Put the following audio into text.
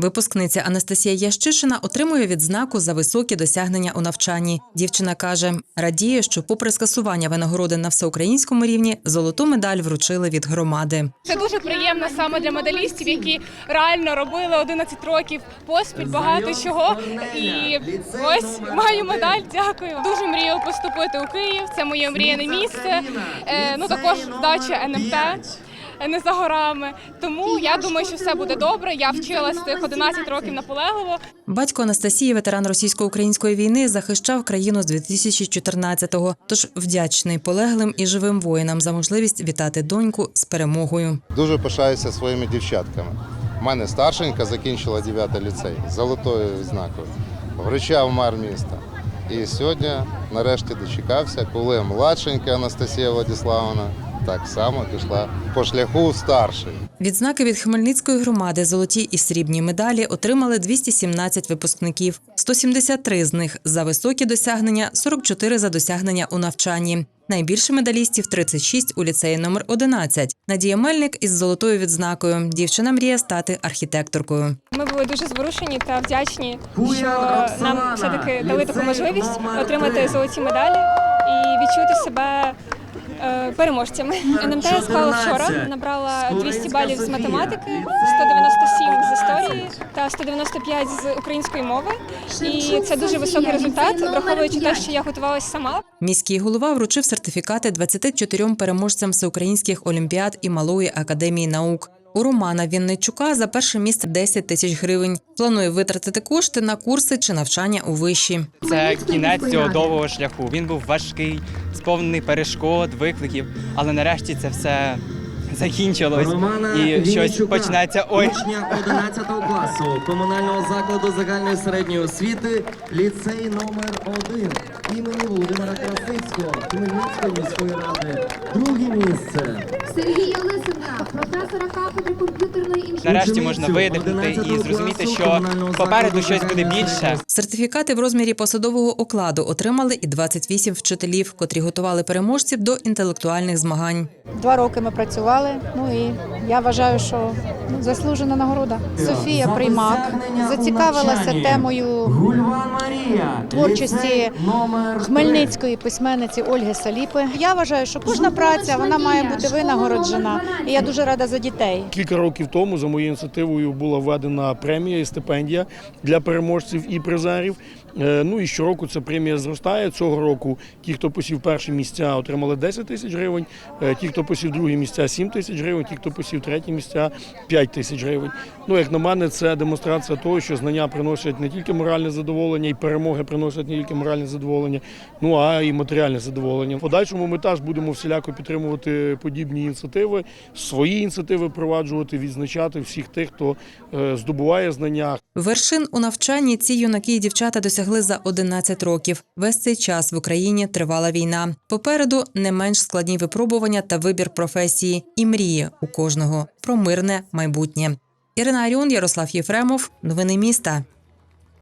Випускниця Анастасія Ящишина отримує відзнаку за високі досягнення у навчанні. Дівчина каже, радіє, що, попри скасування винагороди на всеукраїнському рівні, золоту медаль вручили від громади. Це дуже приємно саме для медалістів, які реально робили 11 років поспіль багато чого. І ось маю медаль. Дякую. Дуже мрію поступити у Київ. Це моє мріяне місце. Е, ну також здача НМТ. Е, Не за горами, тому я думаю, що все буде добре. Я вчилась тих 11 років наполегливо. Батько Анастасії, ветеран російсько-української війни, захищав країну з 2014-го, Тож вдячний полеглим і живим воїнам за можливість вітати доньку з перемогою. Дуже пишаюся своїми дівчатками. У мене старшенька закінчила 9 ліцей з золотою відзнакою. Вручав мер міста. І сьогодні нарешті дочекався, коли младшенька Анастасія Владиславовна так само пішла по шляху старшої. Відзнаки від Хмельницької громади золоті і срібні медалі отримали 217 випускників. 173 з них за високі досягнення, 44 за досягнення у навчанні. Найбільше медалістів 36 у ліцеї номер 11. Надія Мельник із золотою відзнакою. Дівчина мріє стати архітекторкою. Ми були дуже зворушені та вдячні, що нам все таки дали таку можливість отримати золоті медалі і відчути себе. Е, Переможцями НМТ я склала вчора. Набрала 200 балів з математики, 197 з історії та 195 з української мови. І це дуже високий результат, враховуючи те, що я готувалася сама. Міський голова вручив сертифікати 24 переможцям всеукраїнських олімпіад і малої академії наук. У Романа Вінничука за перше місце 10 тисяч гривень. Планує витратити кошти на курси чи навчання у виші. Це кінець цього довгого шляху. Він був важкий, сповнений перешкод, викликів, але нарешті це все закінчилось Романа і щось почнеться. Ой, учня 11 класу комунального закладу загальної середньої освіти, ліцей номер 1 імені Володимира Красицького, Хмельницької міської ради. Друге місце. Лисенка, професора кафедри комп'ютерної інженерії. нарешті можна видихнути і зрозуміти, що попереду щось буде більше. Сертифікати в розмірі посадового окладу отримали і 28 вчителів, котрі готували переможців до інтелектуальних змагань. Два роки ми працювали. Ну і я вважаю, що заслужена нагорода. Софія За Приймак зацікавилася темою творчості номер хмельницької письменниці Ольги Саліпи. Я вважаю, що кожна праця вона має бути винагороджена. І я дуже рада за дітей. Кілька років тому за моєю ініціативою була введена премія і стипендія для переможців і призерів. Е, Ну і щороку ця премія зростає. Цього року ті, хто посів перші місця, отримали 10 тисяч гривень. е, Ті, хто посів другі місця, 7 тисяч гривень. Ті, хто посів треті місця, 5 тисяч гривень. Ну як на мене, це демонстрація того, що знання приносять не тільки моральне задоволення, і перемоги приносять не тільки моральне задоволення, ну а і матеріальне задоволення. В подальшому ми теж будемо всіляко підтримувати подібні ініціативи, свої ініціативи впроваджувати, відзначати всіх тих, хто е, здобуває знання, Вершин у навчанні ці юнаки і дівчата досягли за 11 років. Весь цей час в Україні тривала війна. Попереду не менш складні випробування та вибір професії і мрії у кожного про мирне майбутнє. Ірина Аріон, Ярослав Єфремов. Новини міста.